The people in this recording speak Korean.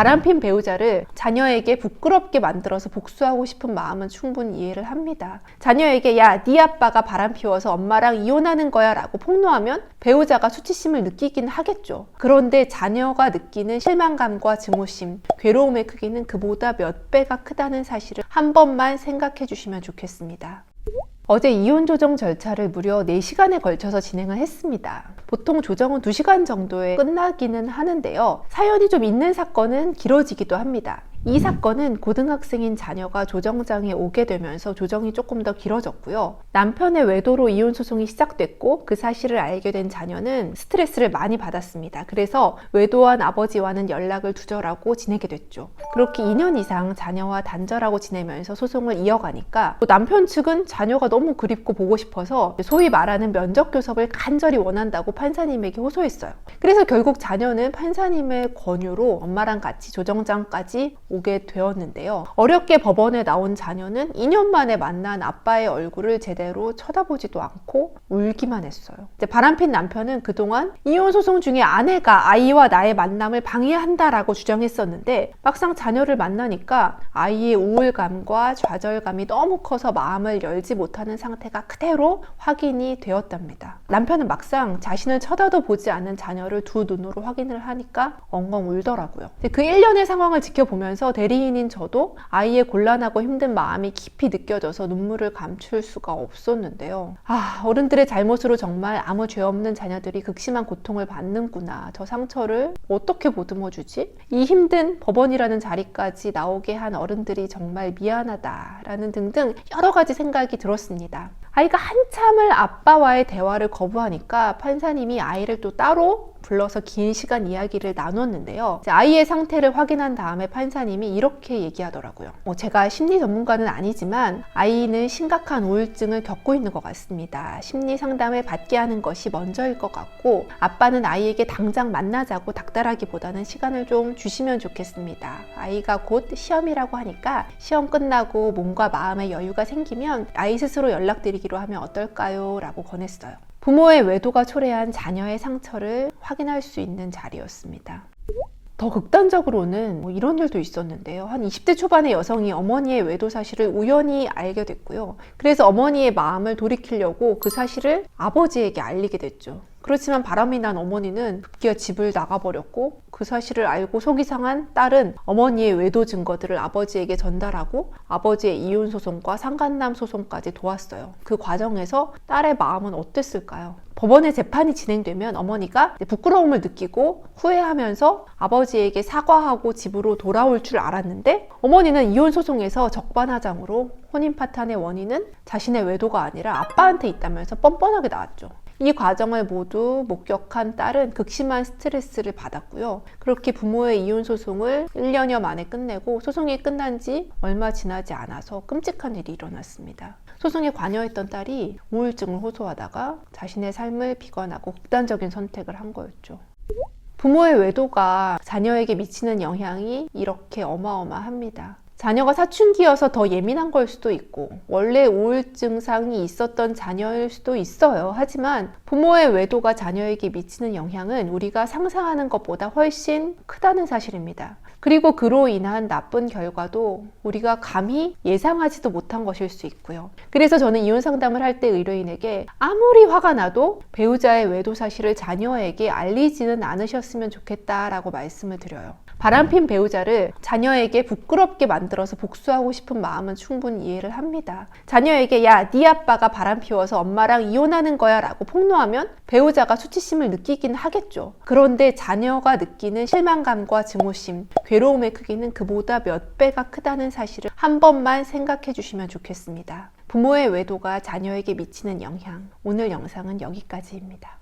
바람핀 배우자를 자녀에게 부끄럽게 만들어서 복수하고 싶은 마음은 충분히 이해를 합니다. 자녀에게 야, 네 아빠가 바람 피워서 엄마랑 이혼하는 거야 라고 폭로하면 배우자가 수치심을 느끼긴 하겠죠. 그런데 자녀가 느끼는 실망감과 증오심, 괴로움의 크기는 그보다 몇 배가 크다는 사실을 한 번만 생각해 주시면 좋겠습니다. 어제 이혼 조정 절차를 무려 4시간에 걸쳐서 진행을 했습니다. 보통 조정은 2시간 정도에 끝나기는 하는데요. 사연이 좀 있는 사건은 길어지기도 합니다. 이 사건은 고등학생인 자녀가 조정장에 오게 되면서 조정이 조금 더 길어졌고요. 남편의 외도로 이혼 소송이 시작됐고 그 사실을 알게 된 자녀는 스트레스를 많이 받았습니다. 그래서 외도한 아버지와는 연락을 두절하고 지내게 됐죠. 그렇게 2년 이상 자녀와 단절하고 지내면서 소송을 이어가니까 또 남편 측은 자녀가 너무 그립고 보고 싶어서 소위 말하는 면접 교섭을 간절히 원한다고 판사님에게 호소했어요. 그래서 결국 자녀는 판사님의 권유로 엄마랑 같이 조정장까지 오게 되었는데요. 어렵게 법원에 나온 자녀는 2년 만에 만난 아빠의 얼굴을 제대로 쳐다보지도 않고 울기만 했어요. 바람핀 남편은 그동안 이혼 소송 중에 아내가 아이와 나의 만남을 방해한다라고 주장했었는데 막상 자녀를 만나니까 아이의 우울감과 좌절감이 너무 커서 마음을 열지 못하는 상태가 그대로 확인이 되었답니다. 남편은 막상 자신을 쳐다도 보지 않는 자녀를 두 눈으로 확인을 하니까 엉엉 울더라고요. 그 1년의 상황을 지켜보면서 대리인인 저도 아이의 곤란하고 힘든 마음이 깊이 느껴져서 눈물을 감출 수가 없었는데요. 아, 어른들의 잘못으로 정말 아무 죄 없는 자녀들이 극심한 고통을 받는구나. 저 상처를 어떻게 보듬어 주지? 이 힘든 법원이라는 자리까지 나오게 한 어른들이 정말 미안하다라는 등등 여러 가지 생각이 들었습니다. 아이가 한참을 아빠와의 대화를 거부하니까 판사님이 아이를 또 따로 불러서 긴 시간 이야기를 나눴는데요. 아이의 상태를 확인한 다음에 판사님이 이렇게 얘기하더라고요. 뭐 제가 심리 전문가는 아니지만 아이는 심각한 우울증을 겪고 있는 것 같습니다. 심리 상담을 받게 하는 것이 먼저일 것 같고 아빠는 아이에게 당장 만나자고 닥달하기보다는 시간을 좀 주시면 좋겠습니다. 아이가 곧 시험이라고 하니까 시험 끝나고 몸과 마음의 여유가 생기면 아이 스스로 연락드리기로 하면 어떨까요? 라고 권했어요. 부모의 외도가 초래한 자녀의 상처를 확인할 수 있는 자리였습니다. 더 극단적으로는 뭐 이런 일도 있었는데요. 한 20대 초반의 여성이 어머니의 외도 사실을 우연히 알게 됐고요. 그래서 어머니의 마음을 돌이키려고 그 사실을 아버지에게 알리게 됐죠. 그렇지만 바람이 난 어머니는 급기야 집을 나가버렸고 그 사실을 알고 속이 상한 딸은 어머니의 외도 증거들을 아버지에게 전달하고 아버지의 이혼 소송과 상간남 소송까지 도왔어요. 그 과정에서 딸의 마음은 어땠을까요? 법원의 재판이 진행되면 어머니가 부끄러움을 느끼고 후회하면서 아버지에게 사과하고 집으로 돌아올 줄 알았는데 어머니는 이혼 소송에서 적반하장으로 혼인 파탄의 원인은 자신의 외도가 아니라 아빠한테 있다면서 뻔뻔하게 나왔죠. 이 과정을 모두 목격한 딸은 극심한 스트레스를 받았고요. 그렇게 부모의 이혼 소송을 1년여 만에 끝내고 소송이 끝난 지 얼마 지나지 않아서 끔찍한 일이 일어났습니다. 소송에 관여했던 딸이 우울증을 호소하다가 자신의 삶을 비관하고 극단적인 선택을 한 거였죠. 부모의 외도가 자녀에게 미치는 영향이 이렇게 어마어마합니다. 자녀가 사춘기여서 더 예민한 걸 수도 있고 원래 우울증 상이 있었던 자녀일 수도 있어요. 하지만 부모의 외도가 자녀에게 미치는 영향은 우리가 상상하는 것보다 훨씬 크다는 사실입니다. 그리고 그로 인한 나쁜 결과도 우리가 감히 예상하지도 못한 것일 수 있고요. 그래서 저는 이혼 상담을 할 때 의뢰인에게 아무리 화가 나도 배우자의 외도 사실을 자녀에게 알리지는 않으셨으면 좋겠다라고 말씀을 드려요. 바람핀 배우자를 자녀에게 부끄럽게 만들어서 복수하고 싶은 마음은 충분히 이해를 합니다. 자녀에게 야, 네 아빠가 바람 피워서 엄마랑 이혼하는 거야 라고 폭로하면 배우자가 수치심을 느끼긴 하겠죠. 그런데 자녀가 느끼는 실망감과 증오심, 괴로움의 크기는 그보다 몇 배가 크다는 사실을 한 번만 생각해 주시면 좋겠습니다. 부모의 외도가 자녀에게 미치는 영향. 오늘 영상은 여기까지입니다.